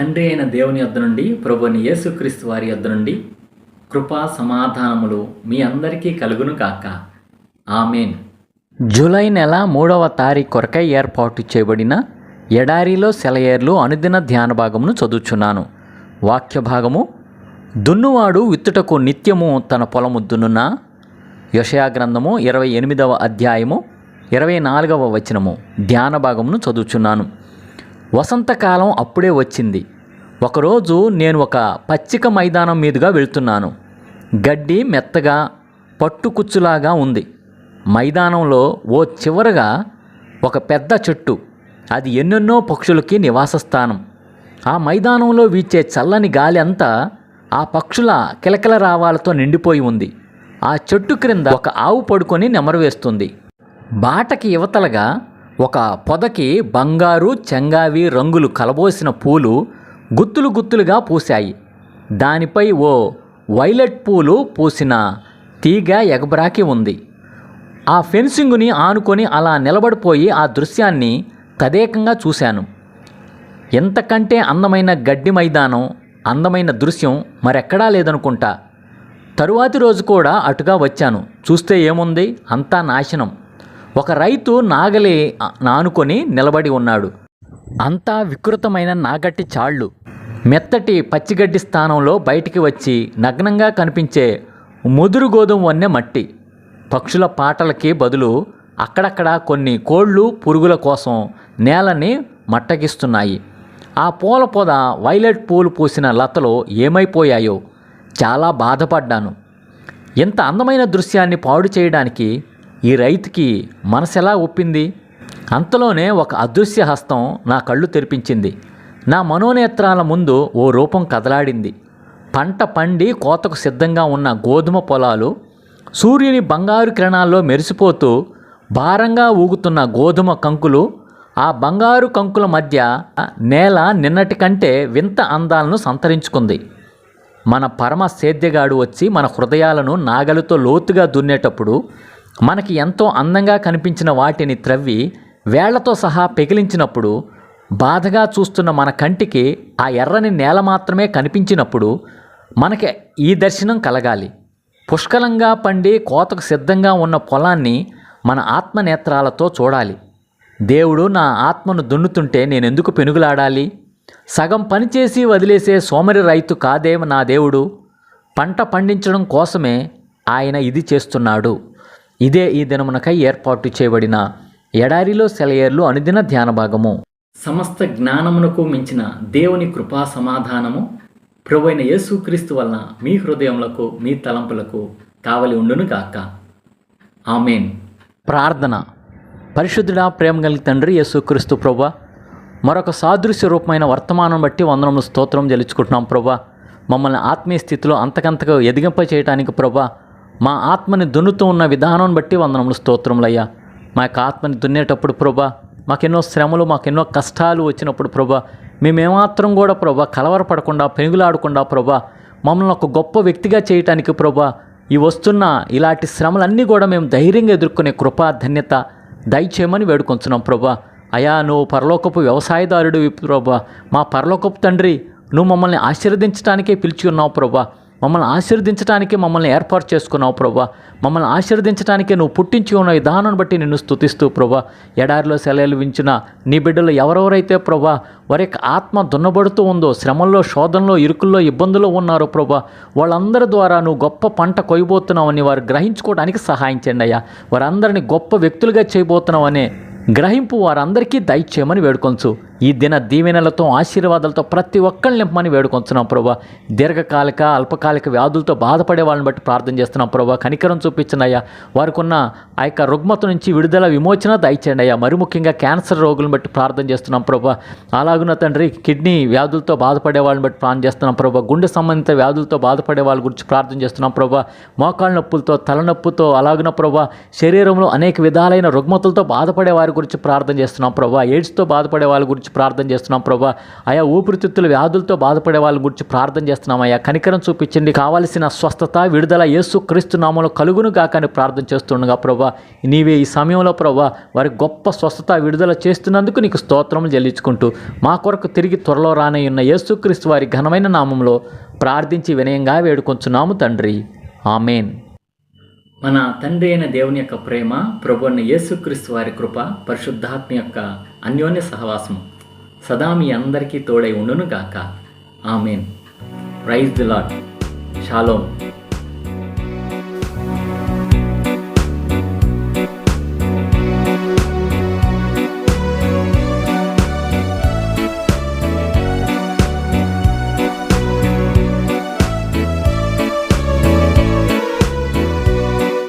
తండ్రి అయిన దేవుని యొద్ద నుండి ప్రభుని యేసుక్రీస్తు వారి యొద్ద నుండి కృపా సమాధానములు మీ అందరికీ కలుగును కాక ఆమెన్. జూలై నెల మూడవ తారీఖు కొరకై ఏర్పాటు చేయబడిన ఎడారిలో సెలయేర్లు అనుదిన ధ్యాన భాగమును చదువుచున్నాను. వాక్య భాగము దున్నువాడు విత్తుటకు నిత్యము తన పొలము దున్నున్న యషయా గ్రంథము ఇరవై ఎనిమిదవ అధ్యాయము ఇరవై నాలుగవ వచనము ధ్యాన భాగమును చదువుచున్నాను. వసంతకాలం అప్పుడే వచ్చింది. ఒకరోజు నేను ఒక పచ్చిక మైదానం మీదుగా వెళ్తున్నాను. గడ్డి మెత్తగా పట్టుకుచ్చులాగా ఉంది. మైదానంలో ఓ చివరగా ఒక పెద్ద చెట్టు. అది ఎన్నెన్నో పక్షులకి నివాస స్థానం ఆ మైదానంలో వీచే చల్లని గాలి అంతా ఆ పక్షుల కిలకిల రావాలతో నిండిపోయి ఉంది. ఆ చెట్టు క్రింద ఒక ఆవు పడుకొని నెమరు వేస్తుంది. బాటకి యువతలగా ఒక పొదకి బంగారు చెంగావి రంగులు కలబోసిన పూలు గుత్తులు గుత్తులుగా పూశాయి. దానిపై ఓ వైలెట్ పూలు పూసిన తీగ ఎగబ్రాకి ఉంది. ఆ ఫెన్సింగ్ని ఆనుకొని అలా నిలబడిపోయి ఆ దృశ్యాన్ని తదేకంగా చూశాను. ఎంతకంటే అందమైన గడ్డి మైదానం అందమైన దృశ్యం మరెక్కడా లేదనుకుంటా. తరువాతి రోజు కూడా అటుగా వచ్చాను. చూస్తే ఏముంది? అంతా నాశనం. ఒక రైతు నాగలి నానుకొని నిలబడి ఉన్నాడు. అంతా వికృతమైన నాగట్టి చాళ్ళు. మెత్తటి పచ్చిగడ్డి స్థానంలో బయటికి వచ్చి నగ్నంగా కనిపించే ముదురు గోధుమ వన్నె మట్టి. పక్షుల పాటలకి బదులు అక్కడక్కడ కొన్ని కోళ్ళు పురుగుల కోసం నేలని మట్టగిస్తున్నాయి. ఆ పూల పొద వైలెట్ పూలు పూసిన లతలో ఏమైపోయాయో చాలా బాధపడ్డాను. ఇంత అందమైన దృశ్యాన్ని పాడు చేయడానికి ఈ రైతుకి మనసెలా ఒప్పింది? అంతలోనే ఒక అదృశ్య హస్తం నా కళ్ళు తెరిపించింది. నా మనోనేత్రాల ముందు ఓ రూపం కదలాడింది. పంట పండి కోతకు సిద్ధంగా ఉన్న గోధుమ పొలాలు సూర్యుని బంగారు కిరణాల్లో మెరిసిపోతూ భారంగా ఊగుతున్న గోధుమ కంకులు ఆ బంగారు కంకుల మధ్య నేల నిన్నటి కంటే వింత అందాలను సంతరించుకుంది. మన పరమ సేద్యగాడు వచ్చి మన హృదయాలను నాగలితో లోతుగా దున్నేటప్పుడు మనకి ఎంతో అందంగా కనిపించిన వాటిని త్రవ్వి వేళ్ళతో సహా పెగిలించినప్పుడు బాధగా చూస్తున్న మన కంటికి ఆ ఎర్రని నేల మాత్రమే కనిపించినప్పుడు మనకి ఈ దర్శనం కలగాలి. పుష్కలంగా పండి కోతకు సిద్ధంగా ఉన్న పొలాన్ని మన ఆత్మనేత్రాలతో చూడాలి. దేవుడు నా ఆత్మను దున్నుతుంటే నేనెందుకు పెనుగులాడాలి? సగం పనిచేసి వదిలేసే సోమరి రైతు కాదే నా దేవుడు? పంట పండించడం కోసమే ఆయన ఇది చేస్తున్నాడు. ఇదే ఈ దినమునకై ఏర్పాటు చేయబడిన ఎడారిలో సెలయేర్లు అనుదిన ధ్యాన భాగము సమస్త జ్ఞానమునకు మించిన దేవుని కృపా సమాధానము ప్రభువైన యేసుక్రీస్తు వలన మీ హృదయములకు మీ తలంపులకు కావలి ఉండును గాక. ఆమెన్. ప్రార్థన. పరిశుద్ధుడా ప్రేమ కలిగి తండ్రి యేసుక్రీస్తు ప్రభా మరొక సాదృశ్య రూపమైన వర్తమానం బట్టి వందనములు స్తోత్రం చెల్లించుకుంటున్నాం ప్రభా. మమ్మల్ని ఆత్మీయ స్థితిలో అంతకంతగా ఎదిగింప చేయడానికి ప్రభా మా ఆత్మని దున్నుతూ ఉన్న విధానం బట్టి వందనములు స్తోత్రములయ్యా మా యొక్క ఆత్మని దున్నేటప్పుడు ప్రభా మాకెన్నో శ్రమలు మాకెన్నో కష్టాలు వచ్చినప్పుడు ప్రభా మేమేమాత్రం కూడా ప్రభా కలవరపడకుండా పెనుగులాడకుండా ప్రభా మమ్మల్ని ఒక గొప్ప వ్యక్తిగా చేయటానికి ప్రభా ఈ వస్తున్న ఇలాంటి శ్రమలన్నీ కూడా మేము ధైర్యంగా ఎదుర్కొనే కృపా ధన్యత దయచేయమని వేడుకొంచున్నాం ప్రభా. అయా నువ్వు పరలోకపు వ్యవసాయదారుడు ప్రభా. మా పరలోకపు తండ్రి నువ్వు మమ్మల్ని ఆశీర్వదించడానికే పిలిచి ఉన్నావు ప్రభా. మమ్మల్ని ఆశీర్వదించడానికే మమ్మల్ని ఏర్పాటు చేసుకున్నావు ప్రభా. మమ్మల్ని ఆశీర్వదించడానికే నువ్వు పుట్టించి ఉన్న విధానం బట్టి నిన్ను స్థుతిస్తూ ప్రభా. ఎడారిలో సెలవులు వించిన నీ బిడ్డలు ఎవరెవరైతే ప్రభా వారి యొక్క ఆత్మ దున్నబడుతూ ఉందో శ్రమల్లో శోధనలో ఇరుకుల్లో ఇబ్బందుల్లో ఉన్నారో ప్రభా వాళ్ళందరి ద్వారా నువ్వు గొప్ప పంట కొయ్యబోతున్నావని వారు గ్రహించుకోవడానికి సహాయం చేయండి అయ్యా. వారందరిని గొప్ప వ్యక్తులుగా చేయబోతున్నావని గ్రహింపు వారందరికీ దయచేయమని వేడుకొంచు. ఈ దిన దీవెనలతో ఆశీర్వాదాలతో ప్రతి ఒక్కరిని నింపమని వేడుకొంచున్నాం ప్రభా. దీర్ఘకాలిక అల్పకాలిక వ్యాధులతో బాధపడే వాళ్ళని బట్టి ప్రార్థన చేస్తున్నాం ప్రభా. కనికరం చూపించినయ్యా వారికున్న ఆ యొక్క రుగ్మత నుంచి విడుదల విమోచన దయచేయండి అయ్యా. మరి ముఖ్యంగా క్యాన్సర్ రోగులను బట్టి ప్రార్థన చేస్తున్నాం ప్రభా. అలాగున్న తండ్రి కిడ్నీ వ్యాధులతో బాధపడే వాళ్ళని బట్టి ప్రార్థన చేస్తున్నాం ప్రభా. గుండె సంబంధిత వ్యాధులతో బాధపడే వాళ్ళ గురించి ప్రార్థన చేస్తున్నాం ప్రభా. మోకాళ్ళ నొప్పులతో తలనొప్పుతో అలాగున ప్రభా. శరీరంలో అనేక విధాలైన రుగ్మతులతో బాధపడే వారి గురించి ప్రార్థన చేస్తున్నాం ప్రభా. ఎయిడ్స్తో బాధపడే వాళ్ళ గురించి గురించి ప్రార్థన చేస్తున్నాం ప్రభా. ఆయా ఊపిరితిత్తుల వ్యాధులతో బాధపడే వాళ్ళ గురించి ప్రార్థన చేస్తున్నాం అయ్యా. కనికరం చూపించండి. కావలసిన స్వస్థత విడుదల యేసు క్రీస్తు నామంలో కలుగును గాక అని ప్రార్థన చేస్తుండగా ప్రభా. నీవే ఈ సమయంలో ప్రభా వారి గొప్ప స్వస్థత విడుదల చేస్తున్నందుకు నీకు స్తోత్రం చెల్లించుకుంటూ మా కొరకు తిరిగి త్వరలో రానయ్యున్న యేసుక్రీస్తు వారి ఘనమైన నామంలో ప్రార్థించి వినయంగా వేడుకొంచున్నాము తండ్రి. ఆమెన్. మన తండ్రి అయిన దేవుని యొక్క ప్రేమ ప్రభు యేసుక్రీస్తు వారి కృప పరిశుద్ధాత్మ యొక్క అన్యోన్య సహవాసం సదా మీ అందరికీ తోడై ఉండును గాక amen. Praise the lord shalom